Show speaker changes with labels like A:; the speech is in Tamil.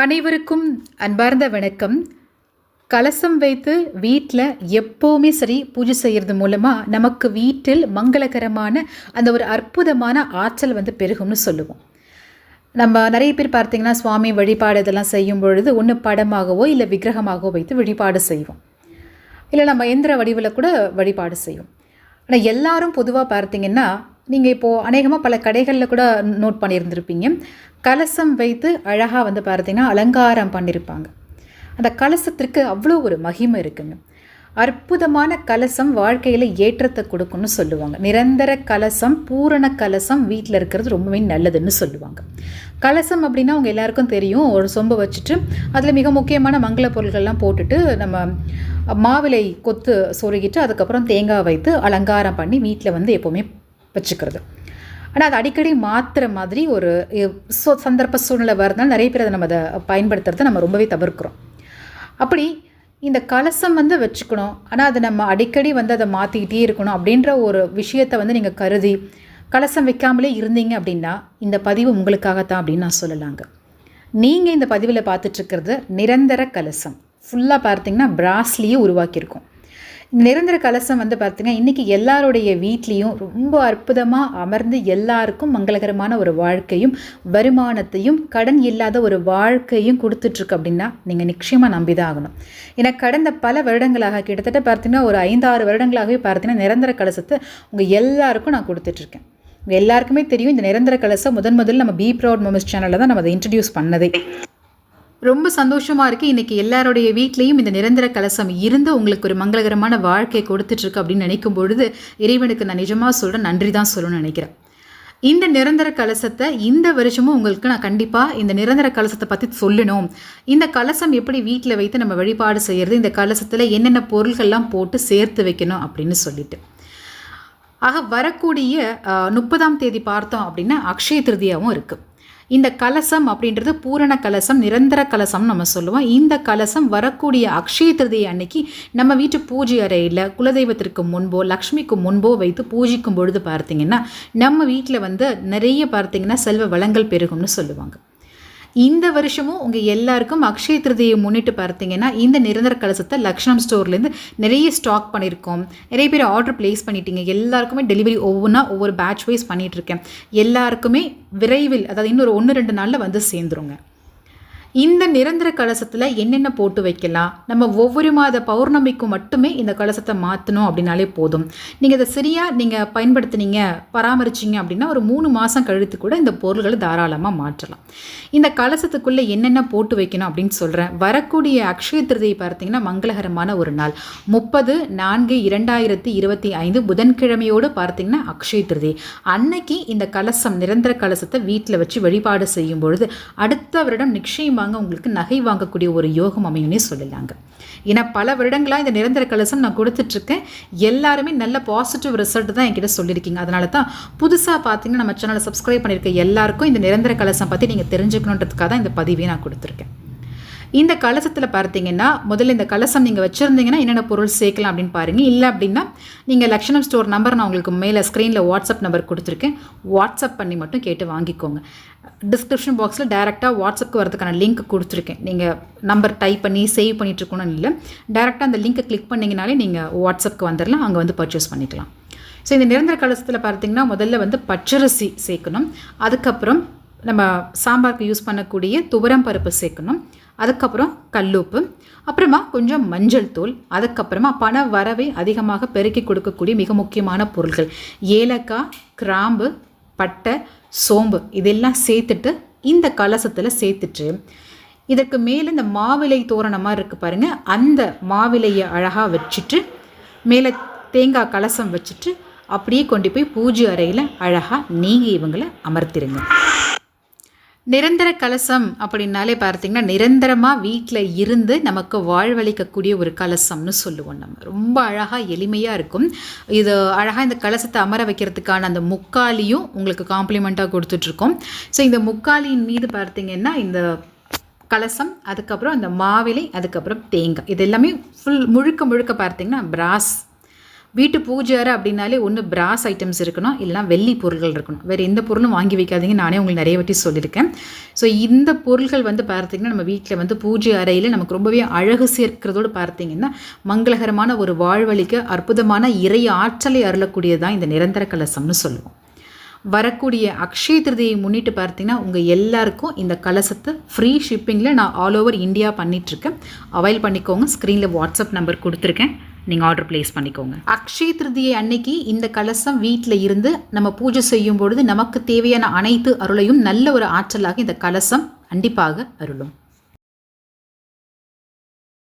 A: அனைவருக்கும் அன்பார்ந்த வணக்கம். கலசம் வைத்து வீட்டில் எப்போவுமே சரி பூஜை செய்கிறது மூலமாக நமக்கு வீட்டில் மங்களகரமான அந்த ஒரு அற்புதமான ஆற்றல் வந்து பெருகும்னு சொல்லுவோம். நம்ம நிறைய பேர் பார்த்திங்கன்னா சுவாமி வழிபாடு இதெல்லாம் செய்யும் பொழுது ஒன்று படமாகவோ இல்லை விக்கிரகமாகவோ வைத்து வழிபாடு செய்வோம். இல்லை நம்ம எந்திர வடிவில் கூட வழிபாடு செய்வோம். ஆனால் எல்லாரும் பொதுவாக பார்த்திங்கன்னா நீங்கள் இப்போது அநேகமாக பல கடைகளில் கூட நோட் பண்ணியிருந்திருப்பீங்க. கலசம் வைத்து அழகாக வந்து பார்த்தீங்கன்னா அலங்காரம் பண்ணியிருப்பாங்க. அந்த கலசத்திற்கு அவ்வளோ ஒரு மகிமை இருக்குங்க. அற்புதமான கலசம் வாழ்க்கையில் ஏற்றத்தை கொடுக்கும்னு சொல்லுவாங்க. நிரந்தர கலசம் பூரண கலசம் வீட்டில் இருக்கிறது ரொம்பவே நல்லதுன்னு சொல்லுவாங்க. கலசம் அப்படின்னா அவங்க எல்லாருக்கும் தெரியும். ஒரு சொம்பை வச்சுட்டு அதில் மிக முக்கியமான மங்கள பொருள்கள்லாம் போட்டுட்டு நம்ம மாவிலை கொத்து சொருகிட்டு அதுக்கப்புறம் தேங்காய் வைத்து அலங்காரம் பண்ணி வீட்டில் வந்து எப்போவுமே வச்சுக்கிறது. ஆனால் அது அடிக்கடி மாற்றுற மாதிரி ஒரு சோ சந்தர்ப்ப சூழ்நிலை வரதுனால நிறைய பேர் அதை நம்ம அதை பயன்படுத்துறதை நம்ம ரொம்பவே தவிர்க்கிறோம். அப்படி இந்த கலசம் வந்து வச்சுக்கணும். ஆனால் அதை நம்ம அடிக்கடி வந்து அதை மாற்றிக்கிட்டே இருக்கணும் அப்படின்ற ஒரு விஷயத்தை வந்து நீங்கள் கருதி கலசம் வைக்காமலே இருந்தீங்க அப்படின்னா இந்த பதிவு உங்களுக்காகத்தான் அப்படின்னு நான் சொல்லலாங்க. நீங்கள் இந்த பதிவில் பார்த்துட்ருக்கிறது நிரந்தர கலசம். ஃபுல்லாக பார்த்தீங்கன்னா பிராஸ்லேயே உருவாக்கியிருக்கோம். நிரந்தர கலசம் வந்து பார்த்தீங்கன்னா இன்றைக்கி எல்லாருடைய வீட்லேயும் ரொம்ப அற்புதமாக அமர்ந்து எல்லாருக்கும் மங்களகரமான ஒரு வாழ்க்கையும் வருமானத்தையும் கடன் இல்லாத ஒரு வாழ்க்கையும் கொடுத்துட்ருக்கு அப்படின்னா நீங்கள் நிச்சயமாக நம்பி தான் ஆகணும். ஏன்னா கடந்த பல வருடங்களாக கிட்டத்தட்ட பார்த்தீங்கன்னா ஒரு ஐந்தாறு வருடங்களாகவே பார்த்தீங்கன்னா நிரந்தர கலசத்தை உங்கள் எல்லாருக்கும் நான் கொடுத்துட்ருக்கேன். உங்கள் எல்லாருக்குமே தெரியும் இந்த நிரந்தர கலசம் முதன் முதல்ல நம்ம பி ப்ரௌட் மொமஸ் சேனலில் தான் நம்ம அதை இன்ட்ரடியூஸ் பண்ணதே. ரொம்ப சந்தோஷமாக இருக்குது இன்றைக்கி எல்லாருடைய வீட்லேயும் இந்த நிரந்தர கலசம் இருந்து உங்களுக்கு ஒரு மங்களகரமான வாழ்க்கையை கொடுத்துட்ருக்கு அப்படின்னு நினைக்கும் பொழுது இறைவனுக்கு நான் நிஜமாக சொல்கிறேன் நன்றி தான் சொல்லணும்னு நினைக்கிறேன். இந்த நிரந்தர கலசத்தை இந்த வருஷமும் உங்களுக்கு நான் கண்டிப்பாக இந்த நிரந்தர கலசத்தை பற்றி சொல்லணும். இந்த கலசம் எப்படி வீட்டில் வைத்து நம்ம வழிபாடு செய்கிறது இந்த கலசத்தில் என்னென்ன பொருள்கள்லாம் போட்டு சேர்த்து வைக்கணும் அப்படின்னு சொல்லிட்டு. ஆக வரக்கூடிய முப்பதாம் தேதி பார்த்தோம் அப்படின்னா அக்ஷய திருதியாவும் இருக்குது இந்த கலசம் அப்படின்றது பூரண கலசம் நிரந்தர கலசம் நம்ம சொல்லுவோம். இந்த கலசம் வரக்கூடிய அக்ஷய திருதியை அன்னைக்கு நம்ம வீட்டு பூஜை அறையில் குலதெய்வத்திற்கு முன்போ லக்ஷ்மிக்கு முன்போ வைத்து பூஜிக்கும் பொழுது பார்த்தீங்கன்னா நம்ம வீட்டில் வந்து நிறைய பார்த்தீங்கன்னா செல்வ வளங்கள் பெருகும்னு சொல்லுவாங்க. இந்த வருஷமும் உங்கள் எல்லாருக்கும் அக்ஷய திருதியை முன்னிட்டு பார்த்தீங்கன்னா இந்த நிரந்தர கலசத்தை லக்ஷணம் ஸ்டோர்லேருந்து நிறைய ஸ்டாக் பண்ணியிருக்கோம். நிறைய பேர் ஆர்டர் ப்ளேஸ் பண்ணிட்டீங்க. எல்லாருக்குமே டெலிவரி ஒவ்வொன்றா ஒவ்வொரு பேட்ச் வைஸ் பண்ணிகிட்ருக்கேன் எல்லாருக்குமே விரைவில் அதாவது இன்னொரு ஒன்று ரெண்டு நாளில் வந்து சேர்ந்துருங்க. இந்த நிரந்தர கலசத்தில் என்னென்ன போட்டு வைக்கலாம்? நம்ம ஒவ்வொரு மாத பௌர்ணமிக்கும் மட்டுமே இந்த கலசத்தை மாற்றணும் அப்படின்னாலே போதும். நீங்கள் இதை சரியாக நீங்கள் பயன்படுத்துனீங்க பராமரிச்சிங்க அப்படின்னா ஒரு மூணு மாதம் கழித்து கூட இந்த பொருள்களை தாராளமாக மாற்றலாம். இந்த கலசத்துக்குள்ளே என்னென்ன போட்டு வைக்கணும் அப்படின்னு சொல்கிறேன் வரக்கூடிய அக்ஷய திருதியை பார்த்தீங்கன்னா மங்களகரமான ஒரு நாள். முப்பது நான்கு இரண்டாயிரத்தி இருபத்தி ஐந்து புதன்கிழமையோடு பார்த்தீங்கன்னா அக்ஷய திருதி. அன்னைக்கு இந்த கலசம் நிரந்தர கலசத்தை வீட்டில் வச்சு வழிபாடு செய்யும் பொழுது அடுத்த வருடம் நிச்சயமாக உங்களுக்கு நகை வாங்கக்கூடிய ஒரு யோகம் அமையும்னே சொல்லலாங்க ஏன்னா பல வருடங்களாக இந்த நிரந்தர கலசம் நான் கொடுத்துட்ருக்கேன். எல்லாருமே நல்ல பாசிட்டிவ் ரிசல்ட் தான் என்கிட்ட சொல்லியிருக்கீங்க அதனால தான் புதுசாக பார்த்தீங்கன்னா நம்ம சேனலை சப்ஸ்கிரைப் பண்ணியிருக்க எல்லாருக்கும் இந்த நிரந்தர கலசம் பற்றி நீங்கள் தெரிஞ்சுக்கணுன்றதுக்காக தான் இந்த பதிவே நான் கொடுத்துருக்கேன். இந்த கலசத்தில் பார்த்தீங்கன்னா முதல்ல இந்த கலசம் நீங்கள் வச்சுருந்தீங்கன்னா என்னென்ன பொருள் சேர்க்கலாம் அப்படின்னு பாருங்கள் இல்லை அப்படின்னா நீங்கள் லக்ஷணம் ஸ்டோர் நம்பர் நான் உங்களுக்கு மேலே ஸ்க்ரீனில் வாட்ஸ்அப் நம்பர் கொடுத்துருக்கேன். வாட்ஸ்அப் பண்ணி மட்டும் கேட்டு வாங்கிக்கோங்க. டிஸ்கிரிப்ஷன் பாக்ஸில் டேரெக்டாக வாட்ஸ்அப்க்கு வரதுக்கான லிங்க் கொடுத்துருக்கேன். நீங்கள் நம்பர் டைப் பண்ணி சேவ் பண்ணிகிட்ருக்கணும்னு இல்லை. டேரெக்டாக அந்த லிங்க்கை கிளிக் பண்ணிங்கனாலே நீங்கள் வாட்ஸ்அப்க்கு வந்துடலாம் அங்கே வந்து பர்ச்சேஸ் பண்ணிக்கலாம். ஸோ இந்த நிரந்தர கலசத்தில் பார்த்தீங்கன்னா முதல்ல வந்து பச்சரிசி சேர்க்கணும். அதுக்கப்புறம் நம்ம சாம்பாருக்கு யூஸ் பண்ணக்கூடிய துவரம் பருப்பு சேர்க்கணும். அதுக்கப்புறம் கல்லுப்பு அப்புறமா கொஞ்சம் மஞ்சள் தூள் அதுக்கப்புறமா பண வரவை அதிகமாக பெருக்கி கொடுக்கக்கூடிய மிக முக்கியமான பொருட்கள் ஏலக்காய் கிராம்பு பட்டை சோம்பு இதெல்லாம் சேர்த்துட்டு இந்த கலசத்தில் சேர்த்துட்டு இதற்கு மேலே இந்த மாவிலை தோரணமாக இருக்குது பாருங்கள் அந்த மாவிலையை அழகாக வச்சுட்டு மேலே தேங்காய் கலசம் வச்சுட்டு அப்படியே கொண்டு போய் பூஜை அறையில் அழகாக நீங்கள் இவங்களை அமர்த்திருங்க. நிரந்தர கலசம் அப்படின்னாலே பார்த்தீங்கன்னா நிரந்தரமாக வீட்டில் இருந்து நமக்கு வாழ்வளிக்கக்கூடிய ஒரு கலசம்னு சொல்லுவோம் நம்ம. ரொம்ப அழகாக எளிமையாக இருக்கும். இது அழகாக இந்த கலசத்தை அமர வைக்கிறதுக்கான அந்த முக்காலியும் உங்களுக்கு காம்ப்ளிமெண்ட்டாக கொடுத்துட்ருக்கோம். ஸோ இந்த முக்காலியின் மீது பார்த்தீங்கன்னா இந்த கலசம் அதுக்கப்புறம் அந்த மாவிலை அதுக்கப்புறம் தேங்காய். இது எல்லாமே ஃபுல் முழுக்க முழுக்க பார்த்தீங்கன்னா பிராஸ் வீட்டு பூஜை அறை அப்படின்னாலே ஒன்று பிராஸ் ஐட்டம்ஸ் இருக்கணும் இல்லைனா வெள்ளி பொருள்கள் இருக்கணும். வேறு எந்த பொருளும் வாங்கி வைக்காதீங்க. நானே உங்களுக்கு நிறைய வாட்டி சொல்லியிருக்கேன். ஸோ இந்த பொருள்கள் வந்து பார்த்திங்கன்னா நம்ம வீட்டில் வந்து பூஜை அறையில் நமக்கு ரொம்பவே அழகு சேர்க்கிறதோடு பார்த்தீங்கன்னா மங்களகரமான ஒரு வாழ்வழிக்கு அற்புதமான இறை ஆற்றலை அருளக்கூடியதான் இந்த நிரந்தர கலசம்னு சொல்லுவோம். வரக்கூடிய அக்ஷய திருதியை முன்னிட்டு பார்த்தீங்கன்னா உங்கள் எல்லாருக்கும் இந்த கலசத்தை ஃப்ரீ ஷிப்பிங்கில் நான் ஆல் ஓவர் இந்தியா பண்ணிகிட்ருக்கேன் அவைல் பண்ணிக்கோங்க. ஸ்க்ரீனில் வாட்ஸ்அப் நம்பர் கொடுத்துருக்கேன். நீங்கள் ஆர்டர் ப்ளேஸ் பண்ணிக்கோங்க. அக்ஷய திருதியை அன்னைக்கு இந்த கலசம் வீட்டில் இருந்து நம்ம பூஜை செய்யும் பொழுது நமக்கு தேவையான அனைத்து அருளையும் நல்ல ஒரு ஆற்றலாக இந்த கலசம் கண்டிப்பாக அருளும்.